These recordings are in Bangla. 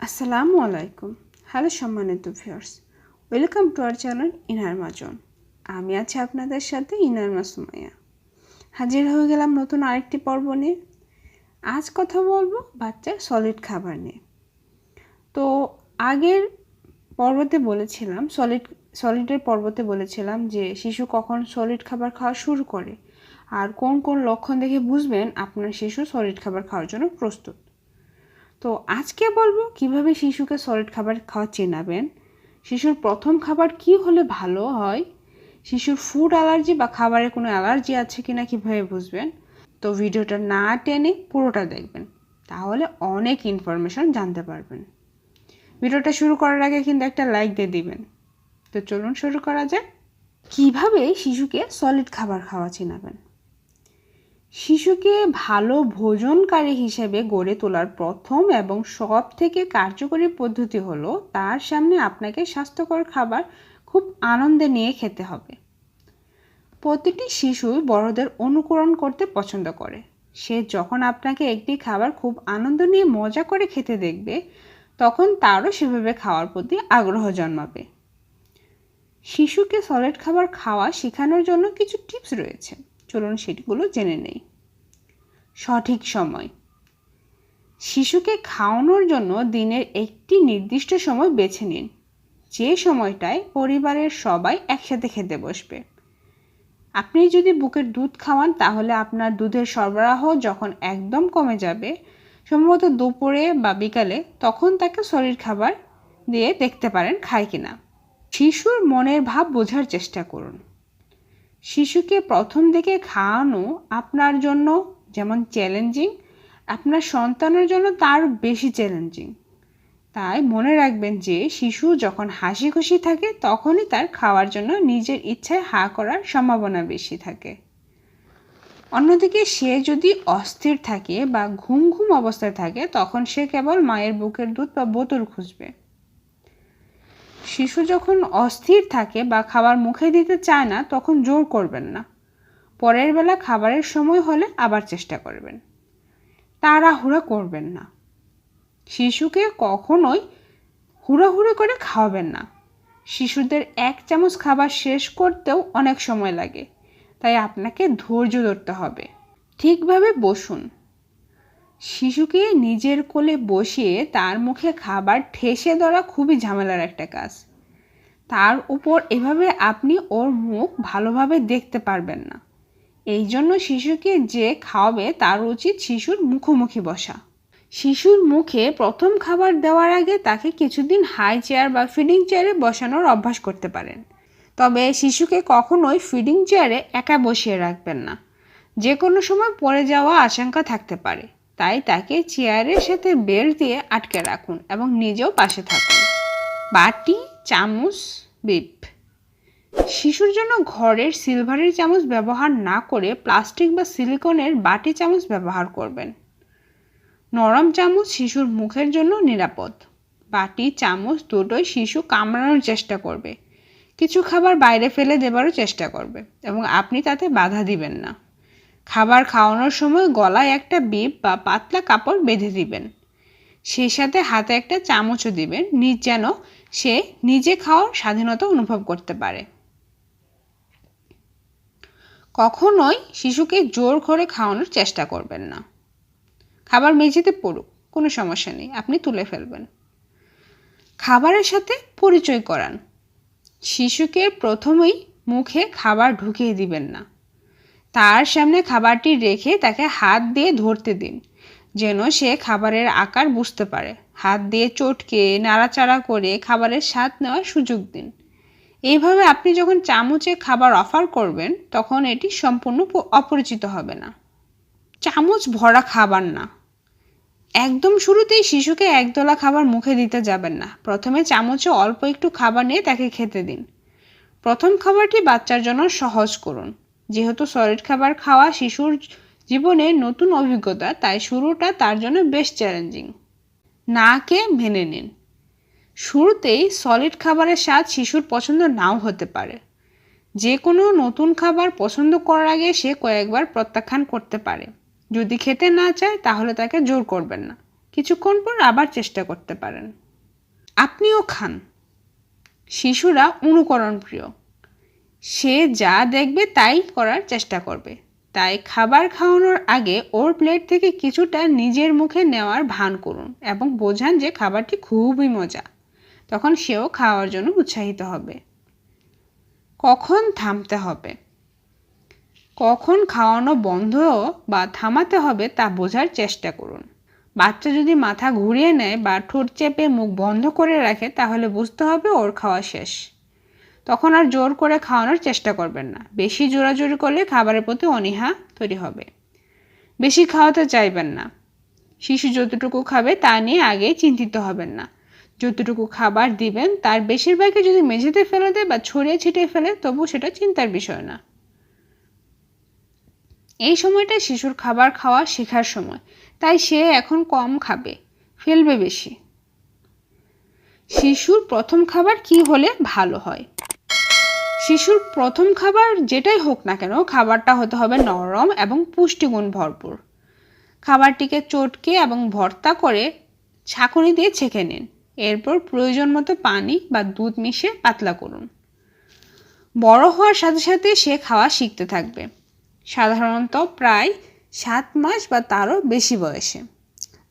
আসসালামু আলাইকুম হ্যালো সম্মানিত viewers welcome to our channel inner মাজন আমি আছি আপনাদের সাথে ইনার মাসুমাইয়া হাজির হয়ে গেলাম নতুন আরেকটি পর্ব নিয়ে। আজ কথা বলব বাচ্চার সলিড খাবার নিয়ে। তো আগের পর্বতে বলেছিলাম সলিড সলিডের পর্বতে বলেছিলাম যে শিশু কখন সলিড খাবার খাওয়া শুরু করে। আর কোন কোন লক্ষণ দেখে বুঝবেন আপনার শিশু সলিড খাবার খাওয়ার জন্য প্রস্তুত। তো আজকে বলব কীভাবে শিশুকে সলিড খাবার খাওয়া চেনাবেন? শিশুর প্রথম খাবার কি হলে ভালো হয়? শিশুর ফুড অ্যালার্জি বা খাবারের কোনো অ্যালার্জি আছে কিনা কীভাবে বুঝবেন? তো ভিডিওটা না টেনে পুরোটা দেখবেন, তাহলে অনেক ইনফরমেশন জানতে পারবেন। ভিডিওটা শুরু করার আগে কিন্তু একটা লাইক দিয়ে দিবেন। তো চলুন শুরু করা যাক। কীভাবে শিশুকে সলিড খাবার খাওয়া চেনাবেন? শিশুকে ভালো ভোজনকারী হিসেবে গড়ে তোলার প্রথম এবং সব থেকে কার্যকরী পদ্ধতি হলো তার সামনে আপনাকে স্বাস্থ্যকর খাবার খুব আনন্দে নিয়ে খেতে হবে। প্রতিটি শিশু বড়দের অনুকরণ করতে পছন্দ করে। সে যখন আপনাকে একটি খাবার খুব আনন্দ নিয়ে মজা করে খেতে দেখবে, তখন তারও সেভাবে খাওয়ার প্রতি আগ্রহ জন্মাবে। শিশুকে সলিড খাবার খাওয়া শেখানোর জন্য কিছু টিপস রয়েছে। চলুন সেটিগুলো জেনে নেই। সঠিক সময়। শিশুকে খাওয়ানোর জন্য দিনের একটি নির্দিষ্ট সময় বেছে নিন। যে সময়টায় পরিবারের সবাই একসাথে খেতে বসবে। আপনি যদি বুকের দুধ খাওয়ান, তাহলে আপনার দুধের সরবরাহ যখন একদম কমে যাবে, সম্ভবত দুপুরে বা বিকালে, তখন তাকে শরীর খাবার দিয়ে দেখতে পারেন খায় কিনা। শিশুর মনের ভাব বোঝার চেষ্টা করুন। শিশুকে প্রথম দিকে খাওয়ানো আপনার জন্য যেমন চ্যালেঞ্জিং আপনার সন্তানের জন্য তার বেশি চ্যালেঞ্জিং তাই মনে রাখবেন যে শিশু যখন হাসি খুশি থাকে, তখনই তার খাওয়ার জন্য নিজের ইচ্ছায় হা করার সম্ভাবনা বেশি থাকে। অন্যদিকে সে যদি অস্থির থাকে বা ঘুম ঘুম অবস্থায় থাকে, তখন সে কেবল মায়ের বুকের দুধ বা বোতল খুঁজবে। শিশু যখন অস্থির থাকে বা খাবার মুখে দিতে চায় না, তখন জোর করবেন না। পরের বেলা খাবারের সময় হলে আবার চেষ্টা করবেন। তাড়াহুড়া করবেন না। শিশুকে কখনোই হুড়োহুড়ো করে খাওয়াবেন না। শিশুদের এক চামচ খাবার শেষ করতেও অনেক সময় লাগে, তাই আপনাকে ধৈর্য ধরতে হবে। ঠিকভাবে বসুন। শিশুকে নিজের কোলে বসিয়ে তার মুখে খাবার ঠেসে ধরা খুবই ঝামেলার একটা কাজ। তার উপর এভাবে আপনি ওর মুখ ভালোভাবে দেখতে পারবেন না। এই জন্য শিশুকে যে খাওয়াবে তার উচিত শিশুর মুখোমুখি বসা। শিশুর মুখে প্রথম খাবার দেওয়ার আগে তাকে কিছুদিন হাই চেয়ার বা ফিডিং চেয়ারে বসানোর অভ্যাস করতে পারেন। তবে শিশুকে কখনোই ফিডিং চেয়ারে একা বসিয়ে রাখবেন না। যে কোনো সময় পড়ে যাওয়া আশঙ্কা থাকতে পারে। তাই তাকে চেয়ারের সাথে বেল্ট দিয়ে আটকে রাখুন এবং নিজেও পাশে থাকুন। বাটি, চামচ, বিপ। শিশুর জন্য ঘরের সিলভারের চামচ ব্যবহার না করে প্লাস্টিক বা সিলিকনের বাটি চামচ ব্যবহার করবেন। নরম চামচ শিশুর মুখের জন্য নিরাপদ। বাটি, চামচ দুটোই শিশু কামড়ানোর চেষ্টা করবে। কিছু খাবার বাইরে ফেলে দেবারও চেষ্টা করবে এবং আপনি তাতে বাধা দিবেন না। খাবার খাওয়ানোর সময় গলায় একটা বিপ বা পাতলা কাপড় বেঁধে দিবেন। সেই সাথে হাতে একটা চামচও দিবেন। নিজ যেন সে নিজে খাওয়ার স্বাধীনতা অনুভব করতে পারে। কখনোই শিশুকে জোর করে খাওয়ানোর চেষ্টা করবেন না। খাবার মেঝেতে পড়ুক, কোনো সমস্যা নেই, আপনি তুলে ফেলবেন। খাবারের সাথে পরিচয় করান। শিশুকে প্রথমেই মুখে খাবার ঢুকিয়ে দিবেন না। তার সামনে খাবারটি রেখে তাকে হাত দিয়ে ধরতে দিন, যেন সে খাবারের আকার বুঝতে পারে। হাত দিয়ে চটকে নাড়াচাড়া করে খাবারের স্বাদ নেওয়ার সুযোগ দিন। এইভাবে আপনি যখন চামচে খাবার অফার করবেন, তখন এটি সম্পূর্ণ অপরিচিত হবে না। চামচ ভরা খাবার না। একদম শুরুতেই শিশুকে একদলা খাবার মুখে দিতে যাবেন না। প্রথমে চামচে অল্প একটু খাবার নিয়ে তাকে খেতে দিন। প্রথম খাবারটি বাচ্চার জন্য সহজ করুন। যেহেতু সলিড খাবার খাওয়া শিশুর জীবনে নতুন অভিজ্ঞতা, তাই শুরুটা তার জন্য বেশ চ্যালেঞ্জিং নাকে মেনে নিন। শুরুতেই সলিড খাবারের স্বাদ শিশুর পছন্দ নাও হতে পারে। যে কোনো নতুন খাবার পছন্দ করার আগে সে কয়েকবার প্রত্যাখ্যান করতে পারে। যদি খেতে না চায়, তাহলে তাকে জোর করবেন না। কিছুক্ষণ পর আবার চেষ্টা করতে পারেন। আপনিও খান। শিশুরা অনুকরণ প্রিয় সে যা দেখবে তাই করার চেষ্টা করবে। তাই খাবার খাওয়ানোর আগে ওর প্লেট থেকে কিছুটা নিজের মুখে নেওয়ার ভান করুন এবং বোঝান যে খাবারটি খুবই মজা। তখন সেও খাওয়ার জন্য উৎসাহিত হবে। কখন থামতে হবে? কখন খাওয়ানো বন্ধ বা থামাতে হবে তা বোঝার চেষ্টা করুন। বাচ্চা যদি মাথা ঘুরিয়ে নেয় বা ঠোঁট চেপে মুখ বন্ধ করে রাখে তাহলে বুঝতে হবে ওর খাওয়া শেষ। তখন আর জোর করে খাওয়ানোর চেষ্টা করবেন না। বেশি জোরাজোরি করলে খাবারের প্রতি অনীহা তৈরি হবে। বেশি খাওয়াতে চাইবেন না। শিশু যতটুকু খাবে তা নিয়ে আগে চিন্তিত হবেন না। যতটুকু খাবার দিবেন, তার বেশিরভাগই যদি মেঝেতে ফেলে দেয় বা ছড়িয়ে ছিটিয়ে ফেলে তবু সেটা চিন্তার বিষয় না। এই সময়টা শিশুর খাবার খাওয়া শেখার সময়। তাই সে এখন কম খাবে, ফেলবে বেশি। শিশুর প্রথম খাবার কি হলে ভালো হয়? শিশুর প্রথম খাবার যেটাই হোক না কেন, খাবারটা হতে হবে নরম এবং পুষ্টিগুণ ভরপুর। খাবারটিকে চটকে এবং ভর্তা করে ছাঁকুনি দিয়ে ছেঁকে নিন। এরপর প্রয়োজন মতো পানি বা দুধ মিশিয়ে পাতলা করুন। বড় হওয়ার সাথে সাথে সে খাওয়া শিখতে থাকবে। সাধারণত প্রায় সাত মাস বা তারও বেশি বয়সে।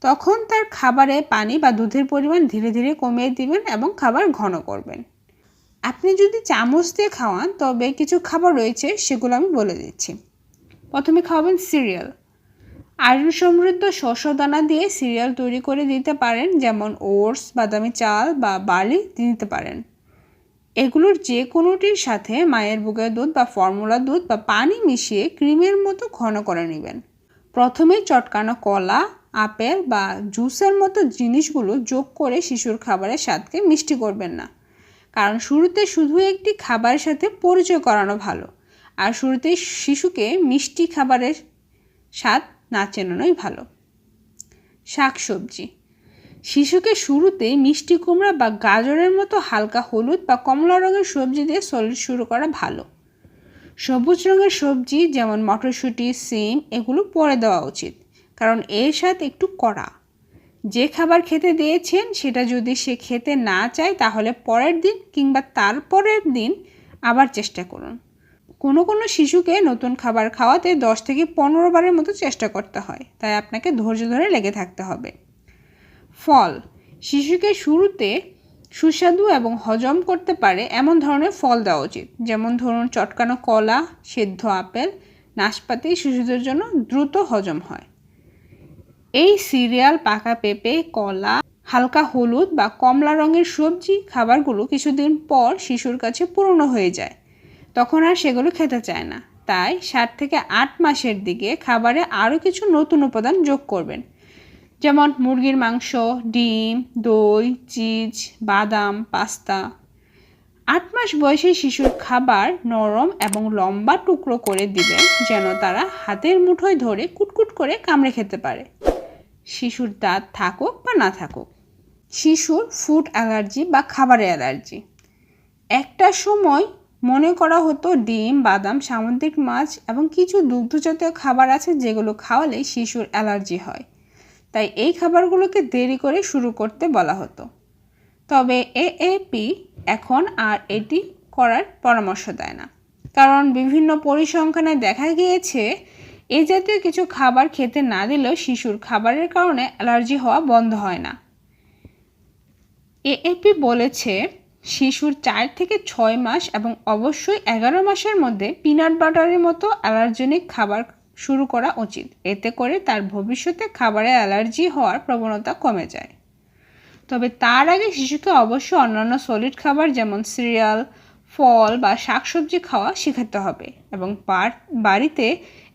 তখন তার খাবারে পানি বা দুধের পরিমাণ ধীরে ধীরে কমিয়ে দিবেন এবং খাবার ঘন করবেন। আপনি যদি চামচ দিয়ে খাওয়ান, তবে কিছু খাবার রয়েছে, সেগুলো আমি বলে দিচ্ছি। প্রথমে খাওয়াবেন সিরিয়াল। আয়রন সমৃদ্ধ শস্য দানা দিয়ে সিরিয়াল তৈরি করে দিতে পারেন, যেমন ওটস, বাদামি চাল বা বার্লি দিতে পারেন। এগুলোর যে কোনোটির সাথে মায়ের বুকের দুধ বা ফর্মুলা দুধ বা পানি মিশিয়ে ক্রিমের মতো ঘন করে নেবেন। প্রথমে চটকানো কলা, আপেল বা জুসের মতো জিনিসগুলো যোগ করে শিশুর খাবারের স্বাদকে মিষ্টি করবেন না। কারণ শুরুতে শুধু একটি খাবারের সাথে পরিচয় করানো ভালো, আর শুরুতে শিশুকে মিষ্টি খাবারের স্বাদ না চেনানোই ভালো। শাকসবজি। শিশুকে শুরুতে মিষ্টি কুমড়া বা গাজরের মতো হালকা হলুদ বা কমলা রঙের সবজি দিয়ে সলিড শুরু করা ভালো। সবুজ রঙের সবজি যেমন মটরশুঁটি, সিম, এগুলো পরে দেওয়া উচিত, কারণ এর স্বাদ একটু কড়া। যে খাবার খেতে দিয়েছেন, সেটা যদি সে খেতে না চায়, তাহলে পরের দিন কিংবা তারপরের দিন আবার চেষ্টা করুন। কোনো কোনো শিশুকে নতুন খাবার খাওয়াতে দশ থেকে পনেরো বারের মতো চেষ্টা করতে হয়। তাই আপনাকে ধৈর্য ধরে লেগে থাকতে হবে। ফল, শিশুকে শুরুতে সুস্বাদু এবং হজম করতে পারে এমন ধরনের ফল দেওয়া উচিত। যেমন ধরুন, চটকানো কলা, সেদ্ধ আপেল, নাশপাতি শিশুদের জন্য দ্রুত হজম হয়। এই সিরিয়াল পাকা পেঁপে, কলা, হালকা হলুদ বা কমলা রঙের সবজি খাবারগুলো কিছুদিন পর শিশুর কাছে পুরনো হয়ে যায়। তখন আর সেগুলো খেতে চায় না। তাই সাত থেকে আট মাসের দিকে খাবারে আরও কিছু নতুন উপাদান যোগ করবেন। যেমন মুরগির মাংস, ডিম, দই, চিজ, বাদাম, পাস্তা। আট মাস বয়সে শিশুর খাবার নরম এবং লম্বা টুকরো করে দিবেন যেন তারা হাতের মুঠোয় ধরে কুটকুট করে কামড়ে খেতে পারে। শিশুর দাঁত থাকুক বা না থাকুক। শিশুর ফুড অ্যালার্জি বা খাবারের অ্যালার্জি একটা সময় মনে করা হতো ডিম, বাদাম, সামুদ্রিক মাছ এবং কিছু দুগ্ধজাতীয় খাবার আছে যেগুলো খাওয়ালে শিশুর অ্যালার্জি হয়। তাই এই খাবারগুলোকে দেরি করে শুরু করতে বলা হতো। তবে এএপি এখন আর এটি করার পরামর্শ দেয় না। কারণ বিভিন্ন পরিসংখ্যানে দেখা গিয়েছে এই জাতীয় কিছু খাবার খেতে না দিলেও শিশুর খাবারের কারণে অ্যালার্জি হওয়া বন্ধ হয় না। এএপি বলেছে, শিশুর চার থেকে ছয় মাস এবং অবশ্যই এগারো মাসের মধ্যে পিনাট বাটারের মতো অ্যালার্জেনিক খাবার শুরু করা উচিত। এতে করে তার ভবিষ্যতে খাবারে অ্যালার্জি হওয়ার প্রবণতা কমে যায়। তবে তার আগে শিশুকে অবশ্যই অন্যান্য সলিড খাবার যেমন সিরিয়াল ফল বা শাকসবজি খাওয়া শেখাতে হবে এবং বাড়িতে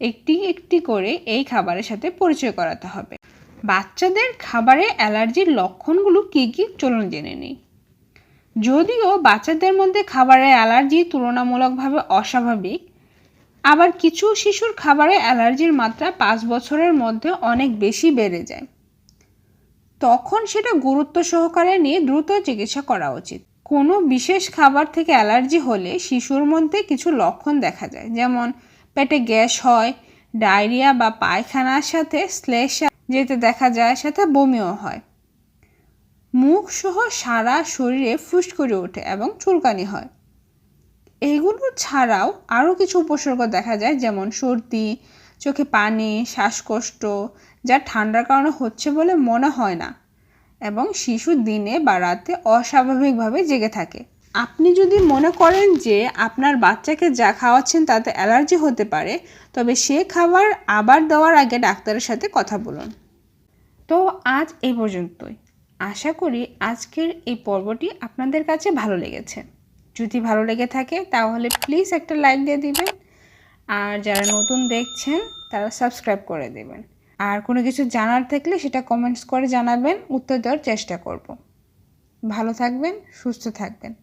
একটি একটি করে এই খাবারের সাথে পরিচয় করাতে হবে। বাচ্চাদের খাবারে অ্যালার্জির লক্ষণগুলো কী কী চলুন জেনে নিই। যদিও বাচ্চাদের মধ্যে খাবারের অ্যালার্জি তুলনামূলকভাবে অস্বাভাবিক, আবার কিছু শিশুর খাবারে অ্যালার্জির মাত্রা পাঁচ বছরের মধ্যে অনেক বেশি বেড়ে যায়। তখন সেটা গুরুত্ব সহকারে নিয়ে দ্রুত চিকিৎসা করা উচিত। কোনো বিশেষ খাবার থেকে অ্যালার্জি হলে শিশুর মধ্যে কিছু লক্ষণ দেখা যায়, যেমন পেটে গ্যাস হয়, ডায়রিয়া বা পায়খানার সাথে শ্লেষা যেতে দেখা যায়, সাথে বমিও হয়। মুখ সহ সারা শরীরে ফুস করে ওঠে এবং চুলকানি হয়। এইগুলো ছাড়াও আরও কিছু উপসর্গ দেখা যায়, যেমন সর্দি, চোখে পানি, শ্বাসকষ্ট, যা ঠান্ডার কারণে হচ্ছে বলে মনে হয় না এবং শিশু দিনে বা রাতে অস্বাভাবিকভাবে জেগে থাকে। আপনি যদি মনে করেন যে আপনার বাচ্চাকে যা খাওয়াচ্ছেন তাতে অ্যালার্জি হতে পারে, তবে সে খাবার আবার দেওয়ার আগে ডাক্তারের সাথে কথা বলুন। তো আজ এই পর্যন্তই। আশা করি আজকের এই পর্বটি আপনাদের কাছে ভালো লেগেছে। যদি ভালো লেগে থাকে, তাহলে প্লিজ একটা লাইক দিয়ে দিবেন। আর যারা নতুন দেখছেন, তারা সাবস্ক্রাইব করে দেবেন। আর কোনো কিছু জানার থাকলে সেটা কমেন্টস করে জানাবেন, উত্তর দেওয়ার চেষ্টা করব। ভালো থাকবেন, সুস্থ থাকবেন।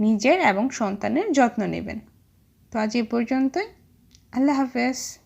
নিজের এবং সন্তানের যত্ন নেবেন। তো আজ এ পর্যন্তই। আল্লাহ হাফেজ।